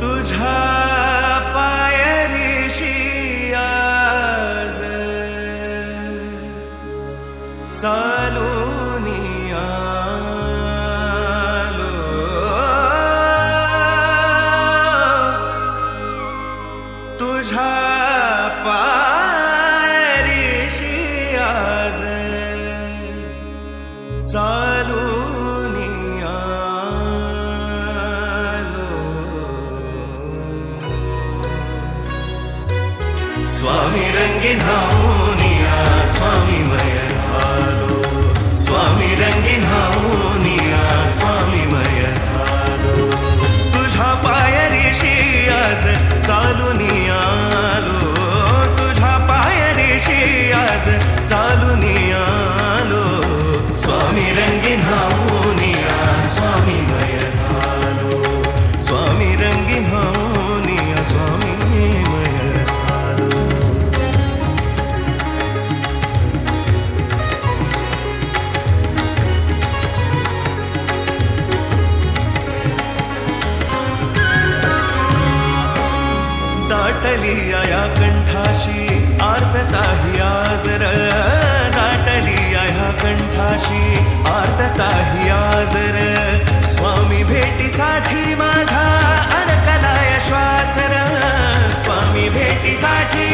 तुझा चालूनिया आर्तताही आजर. स्वामी भेटीसाठी माझा अनकलाय श्वासर. स्वामी भेटीसाठी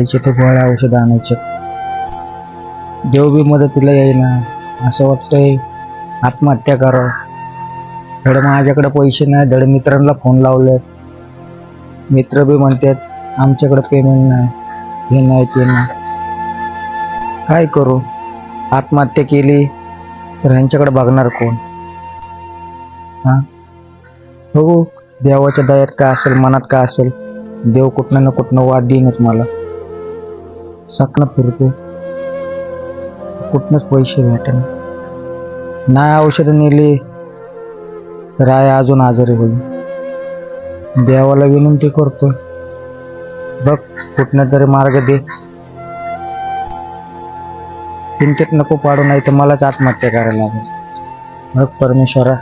पाहिजे तर गोळ्या औषध आणायचे. देव बी मदतीला येईना. असं वाटतंय आत्महत्या करावं. धड माझ्याकडे पैसे नाही धड मित्रांना फोन लावले. मित्र बी म्हणतात आमच्याकडे पेमेंट नाही. हे नाही ते नाही. काय करू? आत्महत्या केली तर ह्यांच्याकडे बघणार कोण? हा? बघू देवाच्या दयात काय असेल मनात काय असेल देव कुठनं ना कुठनं वाद देईनच मला. सकणं फिरतो कुठनंच पैसे भेटेन. नाही औषधं नेली तर आय अजून आजारी होईल. देवाला विनंती करतो. बघ कुठनं तरी मार्ग दे. चिंतेत नको पाडू नाही तर मलाच आत्महत्या करायला लागेल. बघ परमेश्वरा.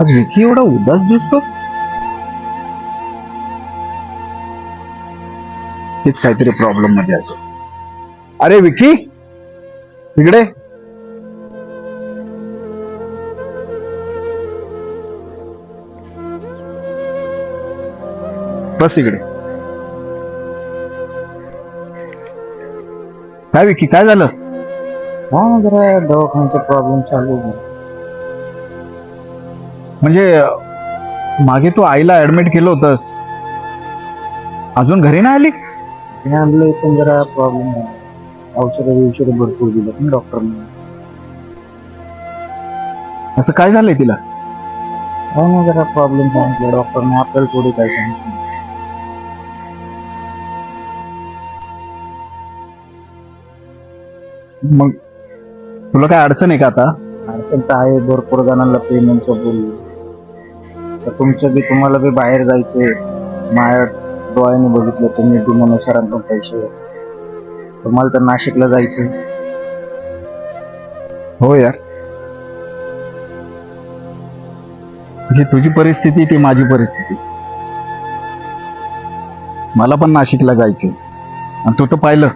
आज विकी एवढा उदास दिसतो? हेच काहीतरी प्रॉब्लेममध्ये असो. अरे विकी! इकडे. बस इकडे. काय विकी काय झालं? हा जरा दवाखान्याचा प्रॉब्लेम चालू आहे. म्हणजे मागे तू आईला ऍडमिट केलं होतंस. अजून घरी नाही आली? हे आणलं पण जरा प्रॉब्लेम झाला औषधं औषधं भरपूर दिलं पण डॉक्टरने असं काय झालंय तिला? हो ना जरा प्रॉब्लेम सांगितलं डॉक्टरने आपल्याला थोडी काय सांगितलं मग तुला काय अडचण आहे का आता? अडचण तर आहे. भरपूर जणांना पेमेंटचं बोललो तर तुमचं बी तुम्हाला बी बाहेर जायचंय. माझ्या डोळ्याने बघितलं तुम्ही बी मनुसरांकडून पैसे तुम्हाला तर नाशिकला जायचं हो यार. जी तुझी परिस्थिती ती माझी परिस्थिती. मला पण नाशिकला जायचंय. आणि तू तर पाहिलं.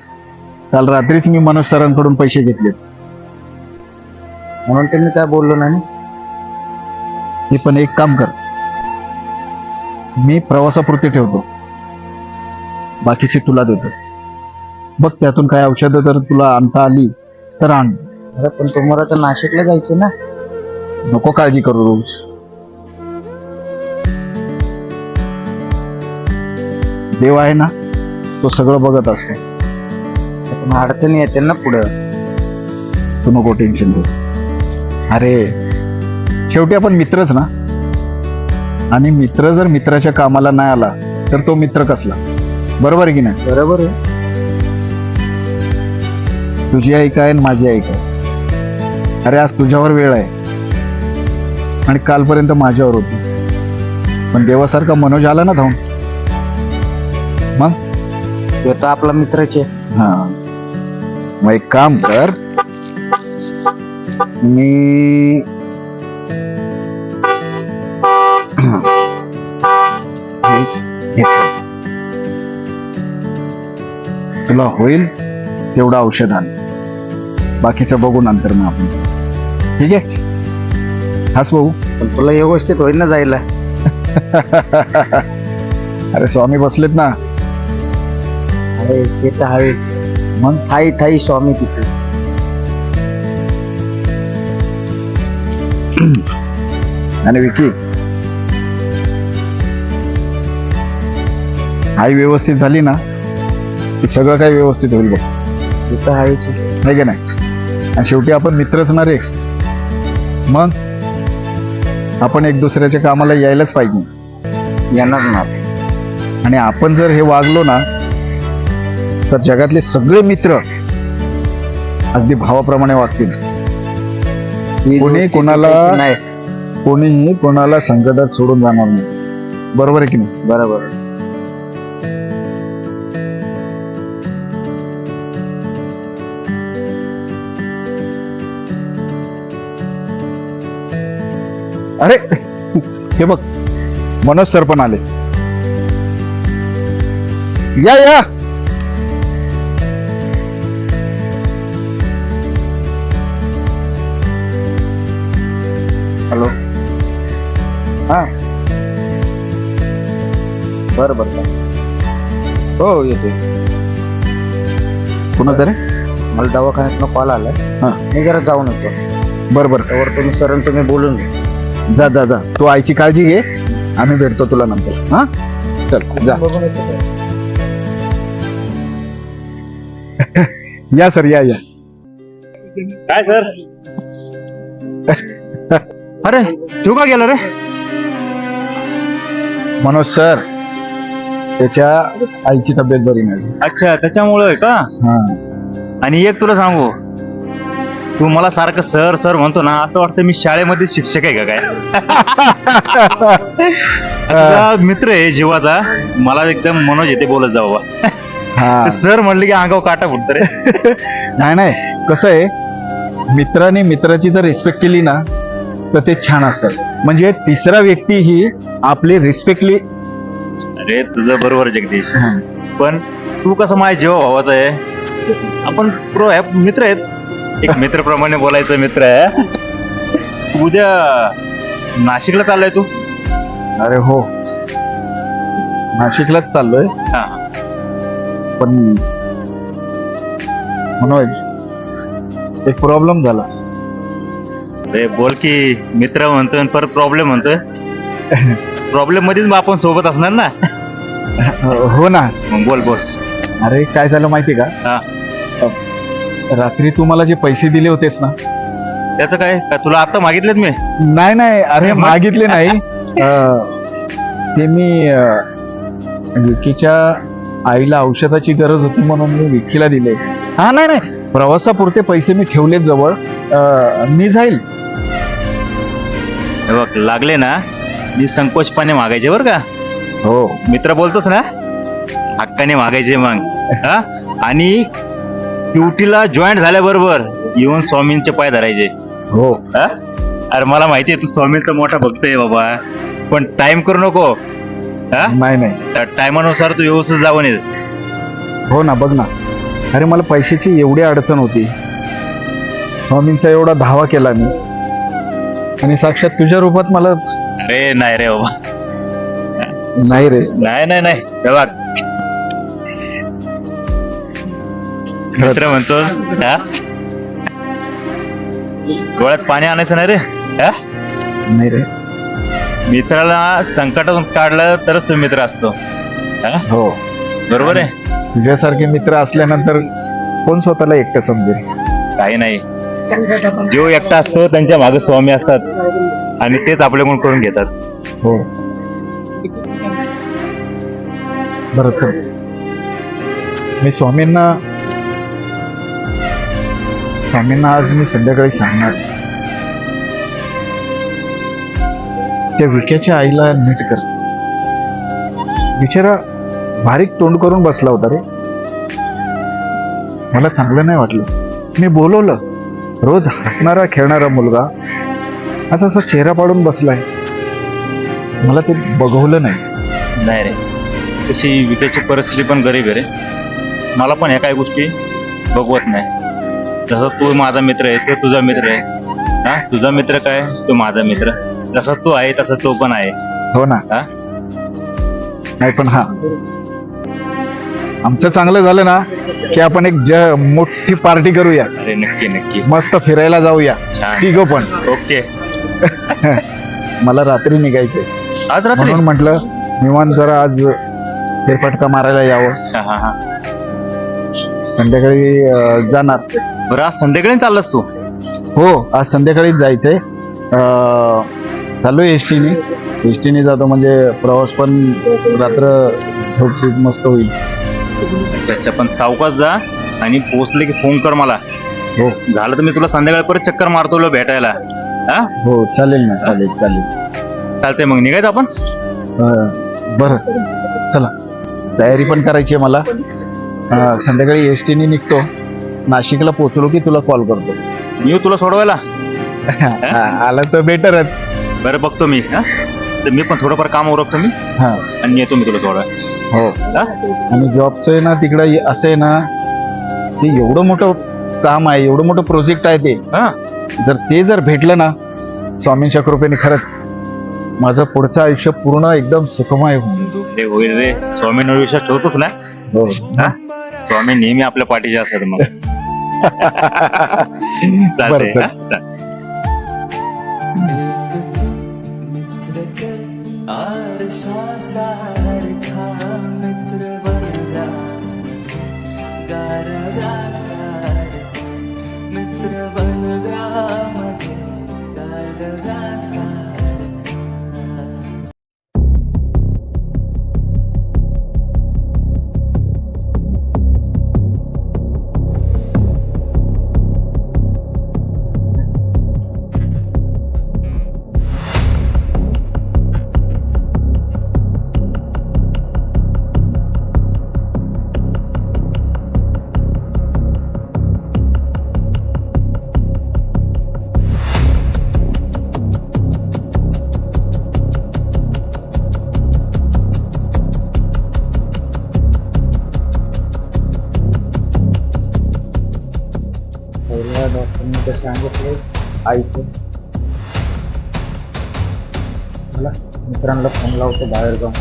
काल रात्रीच मी मनोज सरांकडून पैसे घेतले. म्हणून त्यांनी काय बोललो नाही हे पण एक काम कर. मी प्रवासापुरती ठेवतो. बाकीची तुला देतो. बघ त्यातून काय औषधं जर तुला आणता आली तर आण. अरे पण तुम्हाला तर नाशिकला जायचं ना? नको काळजी करू रोज. देव आहे ना तो सगळं बघत असतो. पण अडचणी येते ना पुढं. तू नको टेन्शन घेऊ. अरे शेवटी आपण मित्रच ना? आणि मित्र जर मित्राच्या कामाला नाही आला तर तो मित्र कसला? बरोबर आहे की नाही? बरोबर आहे. तुझी आई काय आणि माझी आई काय? अरे आज तुझ्यावर वेळ आहे. आणि कालपर्यंत माझ्यावर होती. पण देवासारखा मनोज आला ना धावून? मग? तो तर आपला मित्रच हा. मग एक काम कर. मी तुला होईल तेवढं औषध आण. बाकीचं बघू नंतर मग आपण. ठीक आहे? हाच भाऊ. पण तुला व्यवस्थित होईल ना जायला. अरे स्वामी बसलेत ना. अरे ते तर आहे मग? ठाई ठाई स्वामी तिथे. आणि विकी आई व्यवस्थित झाली ना की सगळं काही व्यवस्थित होईल बघ. ते तर आहेच. नाही की नाही? आणि शेवटी आपण मित्रच ना रे. मग आपण एक दुसऱ्याच्या कामाला यायलाच पाहिजे. येणार ना. आणि आपण जर हे वागलो ना तर जगातले सगळे मित्र अगदी भावाप्रमाणे वागतील. कोणी कोणाला- नाही. कोणीही कोणाला संकटात सोडून जाणार नाही. बरोबर आहे की नाही? बरोबर. अरे हे बघ मनोज सर पण आले. या या. हॅलो हा. बरं बरं हो येते कुणाचं रे? मला दवाखान्यातनं कॉल आलाय. हा. मी जरा जाऊन येतो. बर बर. त्यावर तुम्ही सर तुम्ही बोलून घ्या. जा जा जा. तू आईची काळजी घे. आम्ही भेटतो तुला नंतर. हा? चल जा. या सर या या. काय सर? अरे तू का गेला रे? मनोज सर. त्याच्या आईची तब्येत बरी नाही. अच्छा त्याच्यामुळं आहे का? हा. आणि एक तुला सांगू. तू मला सारखं सर सर म्हणतो ना असं वाटतं मी शाळेमध्ये शिक्षक आहे का काय? तुझा मित्र आहे जीवाचा मला एकदम मनोज येते बोलत जाऊ बाबा हा. सर म्हणले की अंगाव काटा फुटत रे. नाही नाही कसं आहे मित्राने मित्राची जर रिस्पेक्ट केली ना तर ते छान असतात. म्हणजे तिसरा व्यक्ती ही आपली रिस्पेक्टली अरे तुझं बरोबर जगदीश. पण तू कसं माझ्या जीवा भावाचा आहे? आपण प्रो आहे मित्र आहेत. एक मित्रप्रमाणे बोलायचं मित्र आहे उद्या नाशिकला चाललाय तू? अरे हो. नाशिकलाच चाललोय. हा. पण मनोज एक प्रॉब्लेम झाला. अरे बोल की मित्र म्हणतोय आणि परत प्रॉब्लेम म्हणतोय. प्रॉब्लेम मध्येच मग आपण सोबत असणार ना? हो ना. मग बोल बोल. अरे काय झालं माहिती का? हा. रात्री तू मला जे पैसे दिले होतेस ना त्याचं काय? का तुला आता मागितलेत मी? नाही नाही अरे मग? मागितले नाही. अं, ते मी अं, विकीच्या आईला औषधाची गरज होती म्हणून मी विकीला दिले. हा नाही नाही. प्रवासापुरते पैसे मी ठेवलेत जवळ. अं, मी जाईल. हे बघ लागले ना मी संकोचपणे मागायचे बरं का? हो. मित्र बोलतोस ना? हक्काने मागायचे मग हा? आणि ड्युटीला जॉईन झाल्याबरोबर येऊन स्वामींचे पाय धरायचे. हो. हा? अरे मला माहिती आहे तू स्वामींचा मोठा भक्त आहे बाबा. पण टाइम करू नको. हा? नाही नाही. त्या टायमानुसार तू व्यवस्थित जाऊन ये. हो ना बघ ना. अरे मला पैशाची एवढी अडचण होती. स्वामींचा एवढा धावा केला मी. आणि साक्षात तुझ्या रूपात मला अरे नाही रे बाबा. नाही रे. नाही नाही नाही. हे बघ. मित्र म्हणतो डोळ्यात पाणी आणायचं नाही रे हा? नाही रे. मित्राला संकटातून काढलं तरच तो मित्र असतो हा? हो. बरोबर आहे? तुझ्यासारखे मित्र असल्यानंतर कोण स्वतःला एकटं समजेल? काही नाही. जो एकटा असतो त्यांच्या मागे स्वामी असतात आणि तेच आपल्याकडून करून घेतात. हो. बरं चल. मी स्वामींना त्यांना आज मी संध्याकाळी सांगणार. त्या विक्याच्या आईला नीट कर. बिचारा बारीक तोंड करून बसला होता रे. मला चांगलं नाही वाटलं. मी बोलवलं रोज हसणारा खेळणारा मुलगा असा असा चेहरा पाडून बसलाय. मला ते बघवलं नाही. नाही रे. तशी विकेची परिस्थिती पण गरीब आहे रे. मला पण ह्या काही गोष्टी बघवत नाही. जसं तू माझा मित्र आहे तो तुझा मित्र आहे. हा? तुझा मित्र काय? तो माझा मित्र. जसा तू आहे तसा तो पण आहे. हो ना. हा? नाही पण हा. आमचं चांगलं झालं ना की आपण एक ज मोठी पार्टी करूया. अरे नक्की नक्की. मस्त फिरायला जाऊया. छान. तिघ पण. ओके. मला रात्री निघायचंय. आज रात्री? म्हणून म्हटलं निवांत जरा आज फेरफटका मारायला यावं. हा हा हा. संध्याकाळी अं, जाणार. बरं आज संध्याकाळी चाललास तू? हो आज संध्याकाळीच जायचंय. अं, चाललोय एस टीने एस टीने जातो म्हणजे प्रवास पण रात्र झोप मस्त होईल. अच्छा अच्छा पण सावकाश जा आणि पोचले की फोन कर मला. हो. झालं तर मी तुला संध्याकाळी परत चक्कर मारतो तुला भेटायला. हा? हो चालेल ना चालेल चालेल. चालतंय मग निघायचं आपण? अं, बरं. चला. तयारी पण करायची आहे मला. अं, संध्याकाळी एस टीने निघतो. नाशिकला पोचलो की तुला कॉल करतो. मी तुला सोडवायला? आला तर बेटरच बरं बघतो मी हा? तर मी पण थोडंफार काम उरकतो मी. हा. आणि येतो मी तुला सोडवा हो. हा? आणि जॉबचं आहे ना तिकडं असं आहे ना ते एवढं मोठं काम आहे एवढं मोठं प्रोजेक्ट आहे ते. हा? जर ते जर भेटलं ना स्वामींच्या कृपेने खरंच माझं पुढचं आयुष्य पूर्ण एकदम सुखमय होईल. ते होईल रे. स्वामींवर विश्वास ठेवतोच ना? हो. हा? स्वामी नेहमी आपल्या पाठीचे असतात मग. बरं चला मित्रांना फोन लावतो बाहेर जाऊन.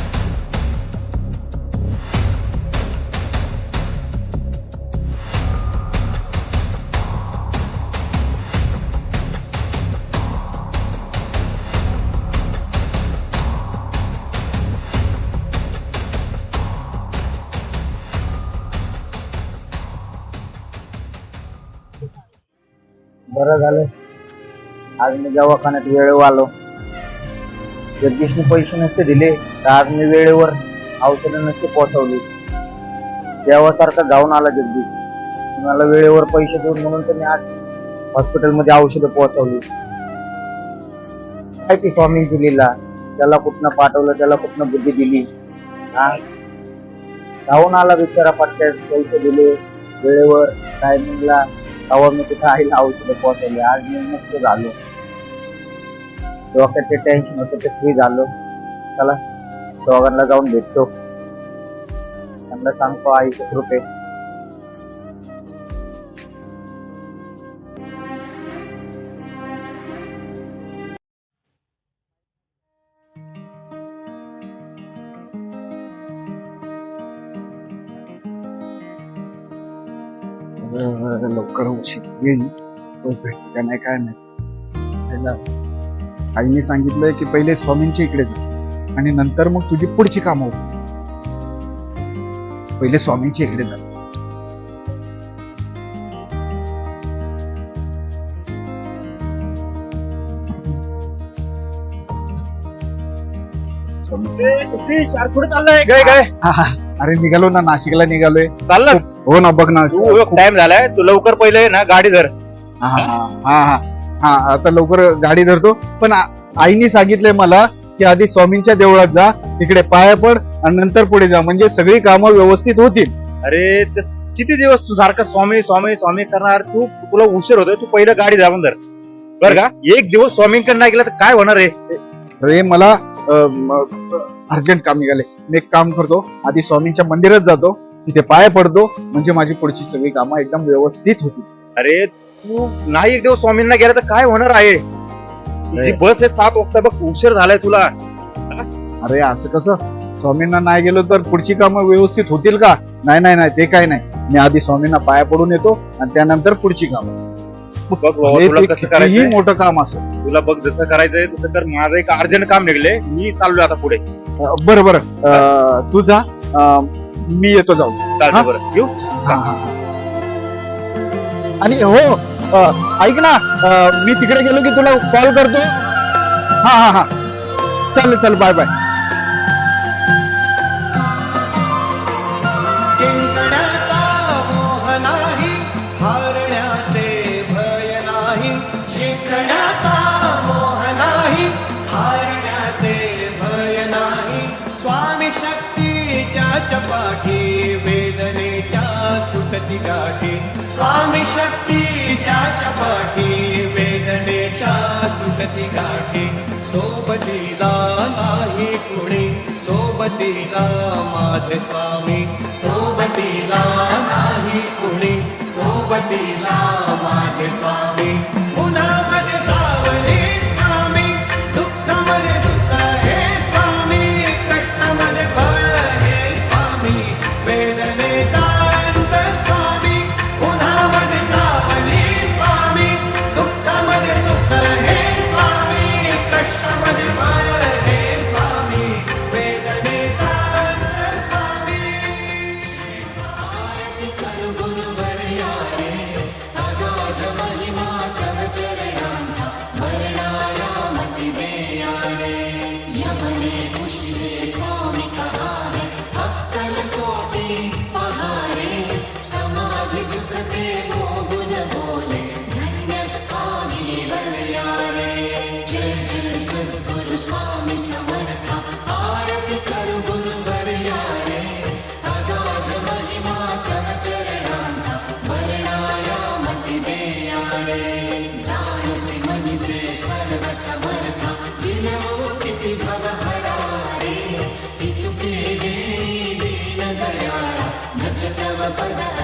बरं झालं. आज मी दवाखान्यात वेळ आलो. जगदीशने पैसे नसते दिले तर आज मी वेळेवर औषधं नसते पोहोचवली. देवासारखा जाऊन आला जगदीश मला वेळेवर पैसे देऊन म्हणून तर मी आज हॉस्पिटलमध्ये औषधं पोहोचवली. काय ती स्वामींची लिला. त्याला कुठनं पाठवलं त्याला कुठनं बुद्धी दिली. हा जाऊन आला बिचारा पट्ट्यात पैसे दिले. वेळेवर टायमिंगला तेव्हा मी तिथं आईला औषधं पोहोचवली? आज मी मुक्त झालो. डोक्याचे टेन्शन होतं ते फ्री झालो. चला दोघांना जाऊन भेटतो. त्यांना सांगतो आईचे कृपे लवकर उशीर येईल तोच भेटते का नाही काय नाही आईने सांगितलंय की पहिले स्वामींच्या इकडे जा आणि नंतर मग तुझी पुढची कामं होती पहिले स्वामींच्या इकडे जा. हा, हा. अरे निघालो ना नाशिकला निघालोय. चाललास? हो ना बघ ना. तू टाइम झालाय. तू लवकर पहिले ना गाडी धर. हा. हा हा. हा आता लवकर गाडी धरतो. पण आईने सांगितलंय मला की आधी स्वामींच्या देवळात जा तिकडे पाया पड आणि नंतर पुढे जा. म्हणजे सगळी कामं व्यवस्थित होतील. अरे ते किती दिवस तू सारखं स्वामी स्वामी स्वामी करणार? तू तुला उशीर होतोय तू पहिलं गाडी धावून धर. बर का? एक दिवस स्वामींकडे नाही गेला तर काय होणार आहे अरे मला अर्जंट काम निघाले. मी एक काम करतो आधी स्वामींच्या मंदिरात जातो तिथे पाया पडतो म्हणजे माझी पुढची सगळी कामं एकदम व्यवस्थित होतील. अरे तू नाही एक दिवस स्वामींना गेला तर काय होणार आहे? तुझी बस आहे सात वाजता बघ उशीर झालाय तुला. अरे असं कसं? स्वामींना नाही गेलो तर पुढची कामं व्यवस्थित होतील का? नाही नाही नाही ते काय नाही. मी आधी स्वामींना पाया पडून येतो आणि त्यानंतर पुढची कामं. बघ बाबा, भले तुला ते कसं कितीही करायचंय? मोठं काम असं. तुला बघ जसं करायचंय तसं कर. माझं एक अर्जंट काम निघले मी चाललोय आता पुढे. बरं बरं. अं, तू जा. अं, मी येतो हा? चालतं बरं. येऊ? हा, हा, हा. आणि हो ऐक ना मी तिकडे गेलो की तुला कॉल करतो. हा हा हा. चालेल चल बाय बाय सोबतीला माझे स्वामी. सोबतीला नाही कुणी. सोबतीला माझे स्वामी. पुन्हा माझे स्वामी. भगवनीचे सर्व समर्थ विनवो किती भव हरारे इतुके दे दीन दयाळा नच तव पदा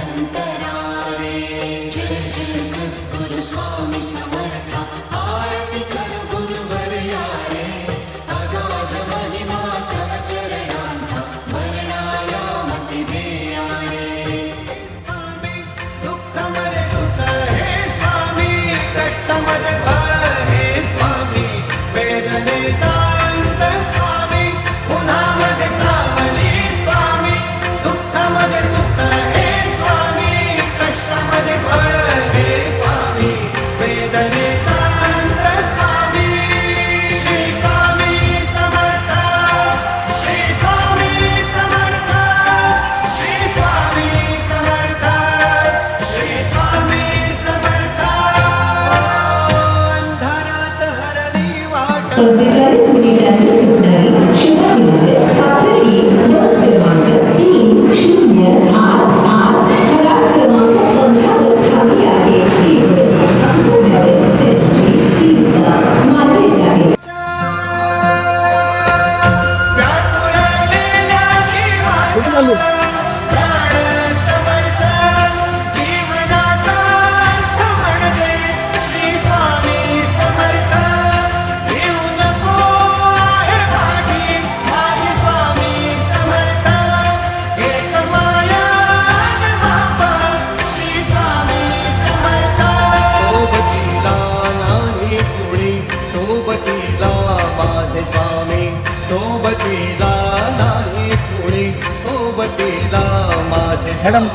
मॅडम.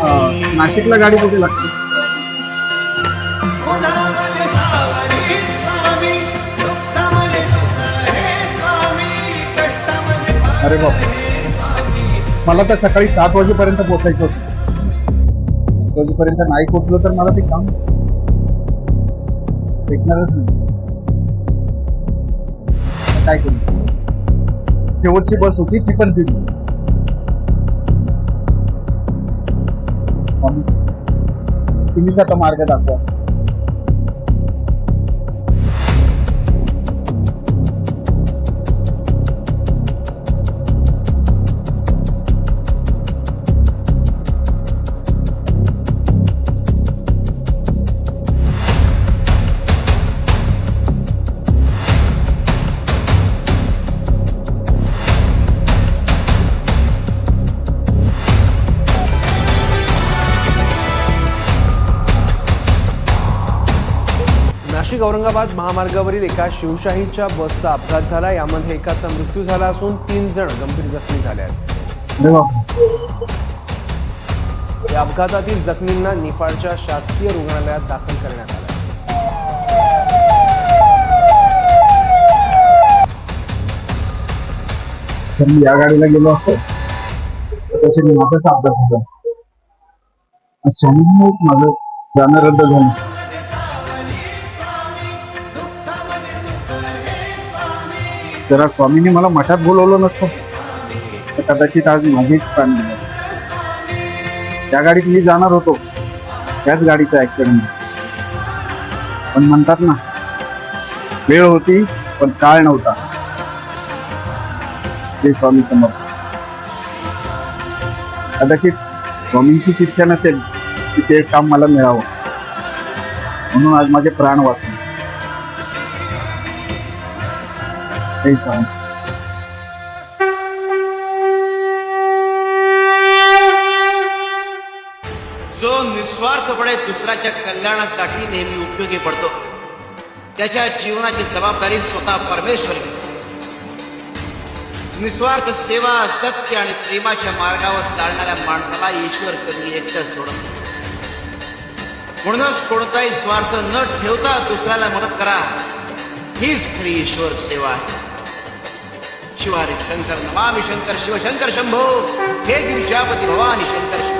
नाशिकला गाडी कुठे लागते? हे अरे बाप. मला तर सकाळी सात वाजेपर्यंत पोहोचायचं होतं. सात वाजेपर्यंत नाही पोहोचलो तर मला ते काम भेटणारच नाही. काय करू? शेवटची बस होती ती पण दिली. स्वामी, तुम्हीच आता मार्ग दाखवा. नाशिक औरंगाबाद महामार्गावरील एका शिवशाहीच्या बसचा अपघात झाला. यामध्ये एकाचा मृत्यू झाला असून तीन जण गंभीर जखमी झाले आहेत. या अपघातातील जखमींना निफाडच्या शासकीय रुग्णालयात दाखल करण्यात आलं. मी या गाडीला गेलो असतो. माझाच अपघात स्वामीमुळेच माझं जाणं रद्द झालं. जरा स्वामींनी मला मठात बोलवलं नसतं. तर कदाचित आज माझीच प्राण त्या गाडीत मी जाणार होतो. त्याच गाडीचा ऍक्सिडेंट पण म्हणतात ना वेळ होती पण काळ नव्हता. ते स्वामी समोर कदाचित स्वामींची इच्छा नसेल की ते काम मला मिळावं. म्हणून आज माझे प्राण वाचले. हे स्वामी जो निस्वार्थपणे दुसऱ्याच्या कल्याणासाठी नेहमी उपयोगी पडतो त्याच्या जीवनाची जबाबदारी स्वतः परमेश्वर घेतो. निस्वार्थ सेवा सत्य आणि प्रेमाच्या मार्गावर चालणाऱ्या माणसाला ईश्वर कधी एकटं सोडत म्हणूनच कोणताही स्वार्थ न ठेवता दुसऱ्याला मदत करा. हीच खरी ईश्वर सेवा आहे. शिवारी शंकर नमामि शंकर शिवशंकर शंभो. हे गिरिजापती भवानी शंकर शिव